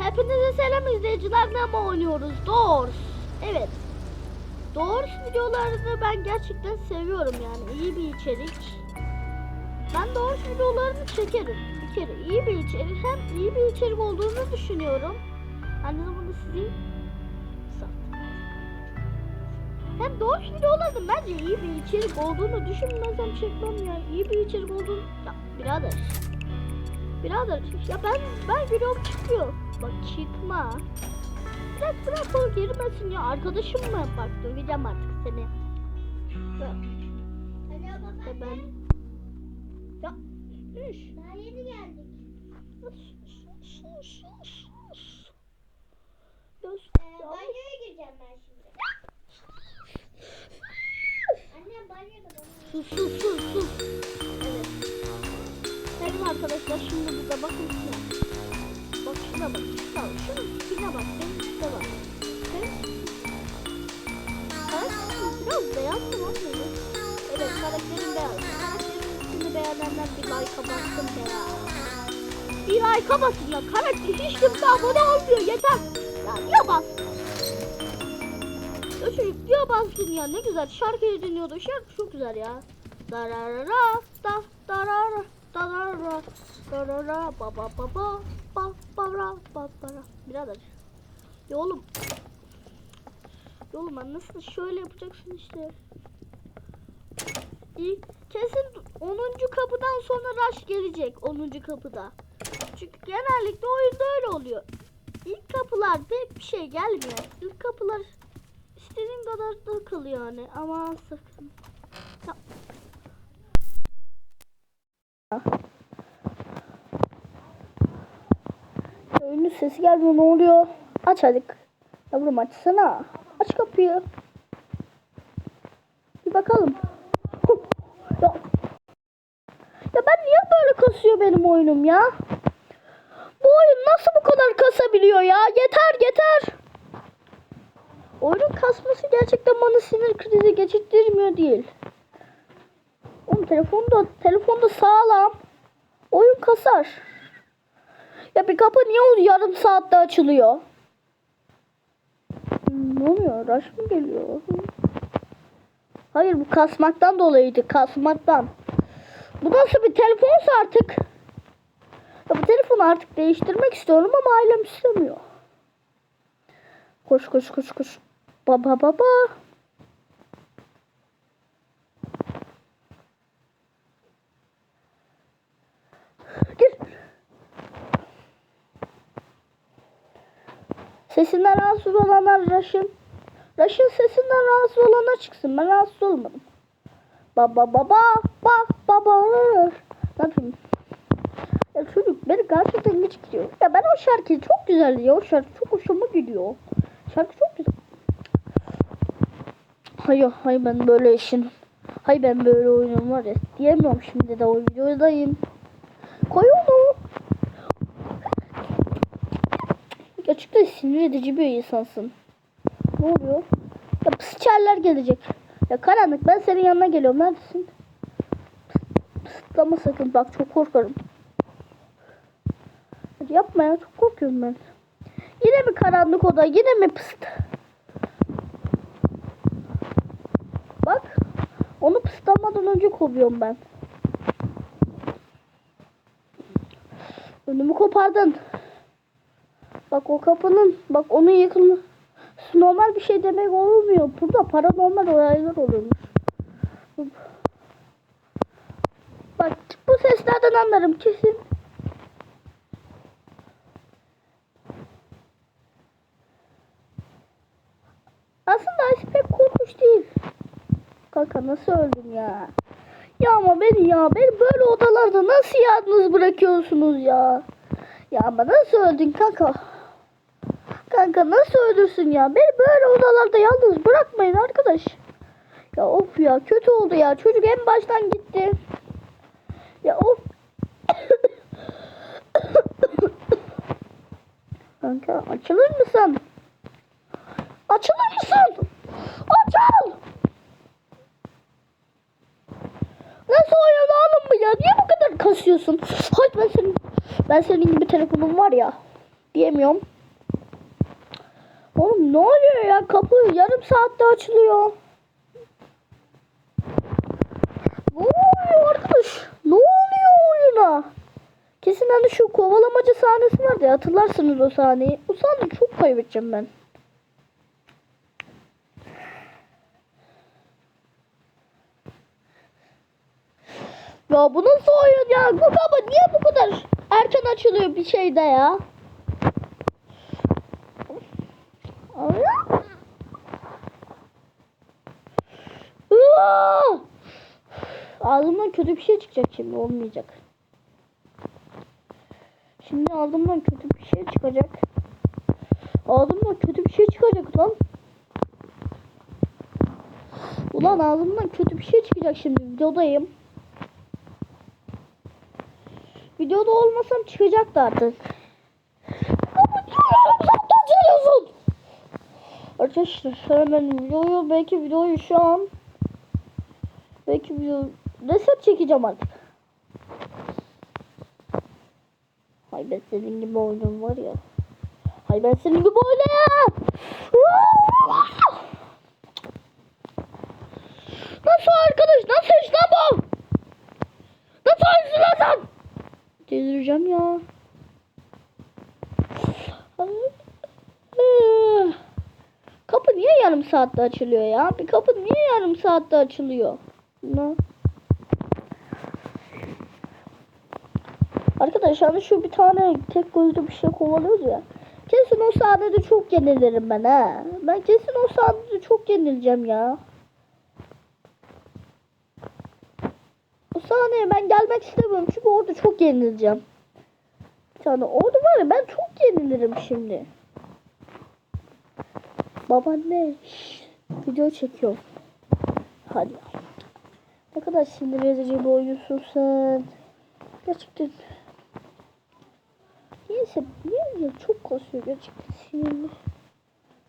Hepinize selam izleyiciler. Ne oynuyoruz? Doors. Evet. Doors videolarını ben gerçekten seviyorum yani. iyi bir içerik. Ben Doors videolarını çekerim. Bir kere iyi bir içerik. Hem iyi bir içerik olduğunu düşünüyorum. Aynı zamanda sizi. Hem Doors videolarının bence iyi bir içerik olduğunu düşünmezsem çekmem ya. İyi bir içerik olduğunu... Ya birader. Birader ya ben ben videom çıkıyor. Bak çıkma. Bırak bırak o girmesin ya. Arkadaşım mı? Bak döveceğim artık seni. Ya, ya ben... Ya. Üş. Daha yeni geldik. Ya, Ee, ya. banyoya gireceğim ben şimdi. Banyoda. Sus sus sus sus. Arkadaşlar şimdi burada bakın şuna. Bak şuna bak. Tamam şunun tipine bak. Benim tipine bak. Evet. Karakterim biraz? Evet karakterim beyaz. Karakterimin tipini beğenenler bir like'a bassın be ya. Bir like'a basın ya. Karakter hiç kimse abone olmuyor. Yeter. Ya niye bastın? Ya çocuk diyor bastın ya ne güzel şarkıyı dinliyordu. Şarkı çok güzel ya. Darara da darara darara darara ba ba ba ba ba ba ra ba ba ra. Birader. Ya oğlum. Ya oğlum ben nasıl şöyle yapacaksın işte. İyi. Kesin 10. kapıdan sonra rush gelecek 10. kapıda. Çünkü genellikle oyunda öyle oluyor. İlk kapılar pek bir şey gelmiyor. İlk kapılar istediğin kadar da kalıyor yani ama sakın. Ya. Oyunun sesi gelmiyor ne oluyor? Aç hadi. Yavrum açsana. Aç kapıyı. Bir bakalım. ya. ya ben niye böyle kasıyor benim oyunum ya? Bu oyun nasıl bu kadar kasabiliyor ya? Yeter yeter. Oyunun kasması gerçekten bana sinir krizi geçirtmiyor değil. Oğlum telefonda telefonda sağlam. Oyun kasar. Ya bir kapı niye yarım saatte açılıyor? Ne oluyor? Rush mı geliyor? Hayır bu kasmaktan dolayıydı. Kasmaktan. Bu nasıl bir telefonsa artık. Ya bu telefonu artık değiştirmek istiyorum ama ailem istemiyor. Koş koş koş koş. Baba baba. Sesinden rahatsız olanlar Raş'ın. Raş'ın sesinden rahatsız olana çıksın. Ben rahatsız olmadım. Baba baba ba baba. Ne yapayım? Ya çocuk beni gerçekten geç gidiyor. Ya ben o şarkıyı çok güzel ya. O şarkı çok hoşuma gidiyor. Şarkı çok güzel. Hayır, hayır ben böyle işin. Hayır ben böyle oyunum var ya. Diyemiyorum şimdi de o videodayım. Koy onu. Gerçekten sinir edici bir insansın. Ne oluyor? Ya pısçerler gelecek. Ya karanlık ben senin yanına geliyorum. Neredesin? Pıs- Pıstlama sakın. Bak çok korkarım. Hadi yapma ya. Çok korkuyorum ben. Yine mi karanlık oda? Yine mi pıst? Bak. Onu pıstlamadan önce kovuyorum ben. Önümü kopardın. Bak o kapının, bak onun yıkılma. Normal bir şey demek olmuyor. Burada paranormal olaylar oluyormuş. Bak bu seslerden anlarım kesin. Aslında Ayşe pek korkunç değil. Kanka nasıl öldün ya? Ya ama beni ya beni böyle odalarda nasıl yalnız bırakıyorsunuz ya? Ya ama nasıl öldün kanka? Kanka nasıl öldürsün ya? Beni böyle odalarda yalnız bırakmayın arkadaş. Ya of ya kötü oldu ya. Çocuk en baştan gitti. Ya of. kanka açılır mısın? Açılır mısın? Açıl! Nasıl oyun oğlum bu ya? Niye bu kadar kasıyorsun? Hayır ben senin ben senin gibi telefonum var ya. diyemiyorum. Oğlum ne oluyor ya? Kapı yarım saatte açılıyor. Ne oluyor arkadaş? Ne oluyor oyuna? Kesin hani şu kovalamacı sahnesi vardı ya hatırlarsınız o sahneyi. O sahneyi çok kaybedeceğim ben. Ya bu nasıl oyun ya? Bu kapı niye bu kadar erken açılıyor bir şeyde ya? Kötü bir şey çıkacak şimdi olmayacak. Şimdi ağzımdan kötü bir şey çıkacak. Ağzımdan kötü bir şey çıkacak lan. Ulan ağzımdan kötü bir şey çıkacak şimdi videodayım. Videoda olmasam çıkacaktı artık. Arkadaşlar hemen videoyu belki videoyu şu an belki video reset çekeceğim artık. Hay ben senin gibi oyunum var ya. Hay ben senin gibi oynayayım. Nasıl arkadaş? Nasıl iş lan bu? Nasıl oyunsun lan? Delireceğim ya. Kapı niye yarım saatte açılıyor ya? Bir kapı niye yarım saatte açılıyor? Ne? Arkadaşlar şu bir tane tek gözlü bir şey kovalıyoruz ya. Kesin o sahnede çok yenilirim ben ha. Ben kesin o sahnede çok yenileceğim ya. O sahneye ben gelmek istemiyorum çünkü orada çok yenileceğim. Bir tane orada var ya ben çok yenilirim şimdi. Babaanne şş, video çekiyor. Hadi. Ne kadar sinir edici bir oyuncusun sen. Gerçekten. Neyse niye ya çok kasıyor gerçekten sinirli.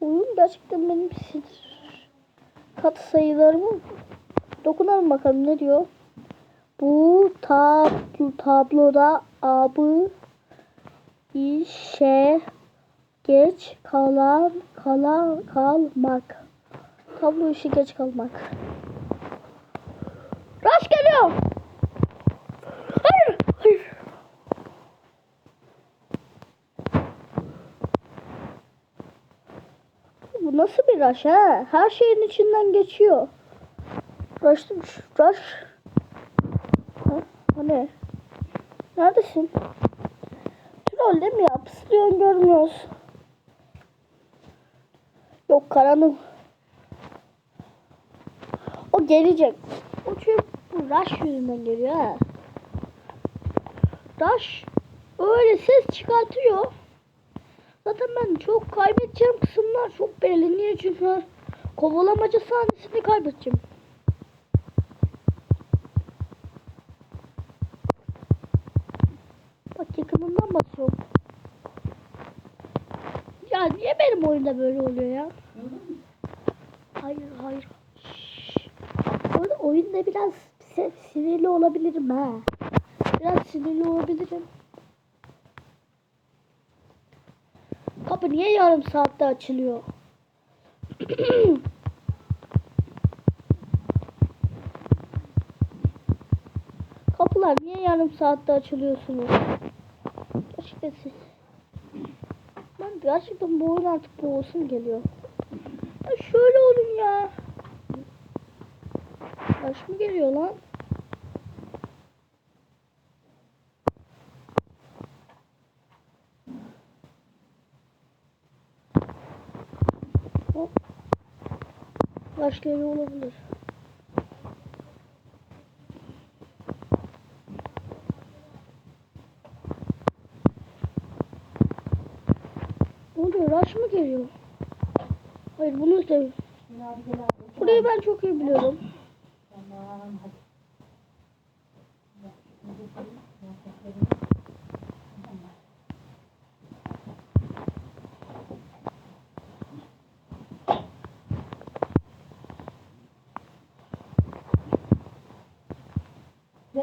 Oyun gerçekten benim sinir. Kat sayılarımı dokunalım bakalım ne diyor. Bu tab tabloda abı işe geç kalan kalan kalmak. Tablo işi geç kalmak. Rush geliyor. Hayır, hayır. Bu nasıl bir rush ha? Her şeyin içinden geçiyor. Rush, rush. Ha, ne? Neredesin? Troll değil mi ya? Pıslıyorsun görmüyoruz. Yok karanlık. O gelecek. O çünkü bu Rush yüzünden geliyor ha. Rush öyle ses çıkartıyor. Zaten ben çok kaybedeceğim kısımlar çok belli. Niye? Çünkü kovalamaca sahnesini kaybedeceğim. Bak yakınından basıyorum. Ya niye benim oyunda böyle oluyor ya? Hayır hayır. Şşş. Orada oyunda biraz sinirli olabilirim ha. Biraz sinirli olabilirim. Kapı niye yarım saatte açılıyor? Kapılar niye yarım saatte açılıyorsunuz? Gerçekten siz. Ben gerçekten bu oyun artık boğulsun geliyor. Ya şöyle olun ya. Baş mı geliyor lan? Baş geliyor olabilir. Ne oluyor? Rush mı geliyor? Hayır bunu istemiyorum. Burayı ben çok iyi biliyorum.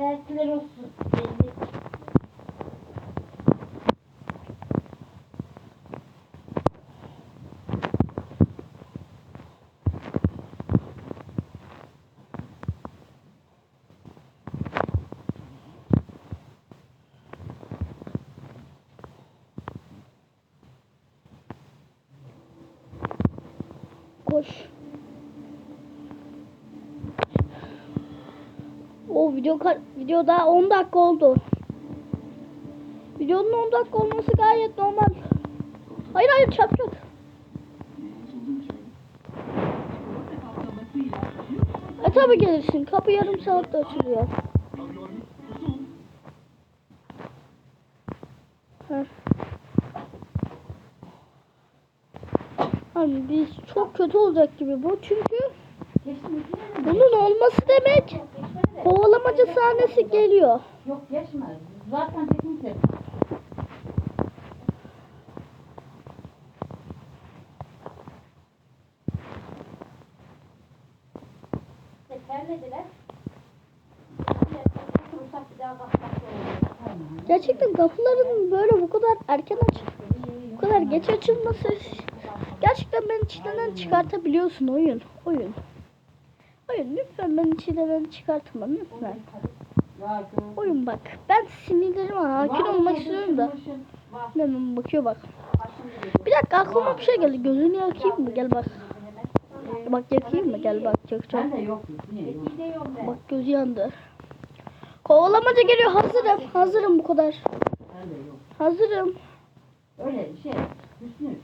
Dersler olsun. O video video daha 10 dakika oldu. Videonun 10 dakika olması gayet normal. Hayır hayır çap çap. E tabi gelirsin. Kapı yarım saatte açılıyor. Heh. Hani biz çok kötü olacak gibi bu çünkü bunun olması demek kovalamaca sahnesi geliyor. Yok geçmez. Zaten bakmak Gerçekten kapıların böyle bu kadar erken açık, bu kadar geç açılması gerçekten beni içinden çıkartabiliyorsun oyun. Oyun. Oyun lütfen beni içinden çıkartma lütfen. Oyun bak. Ben sinirlerime hakim olmak istiyorum da. Hemen bakıyor bak. Bir dakika aklıma bir şey geldi. Gözünü yakayım mı? Gel bak. Bak yakayım mı? Gel bak yakacağım. Ben? Bak gözü yandı. Kovalamaca geliyor. Hazırım. Hazırım bu kadar. Ben. Hazırım. Öyle bir şey. Hüsnü.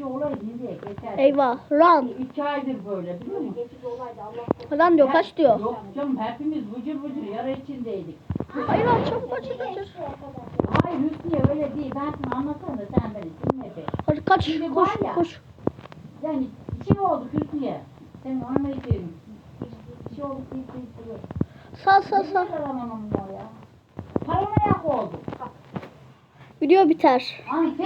Geçici olay nereye geçer? Eyvah. Run. İki aydır böyle biliyor musun? Run diyor. Kaç diyor. Yok canım hepimiz vıcır vıcır yara içindeydik. Hayır hayır çabuk açın açın. Hayır Hüsniye öyle değil. Ben sana anlatsam da sen beni dinle be. Hadi kaç. Şimdi Koş ya. koş. Yani şey olduk Hüsniye. Senin anlayacağın. Şey olduk deyip deyip duruyor. Sağ sağ Ne sağ. kadar aman ya. Paranoyak olduk. Video biter. Hani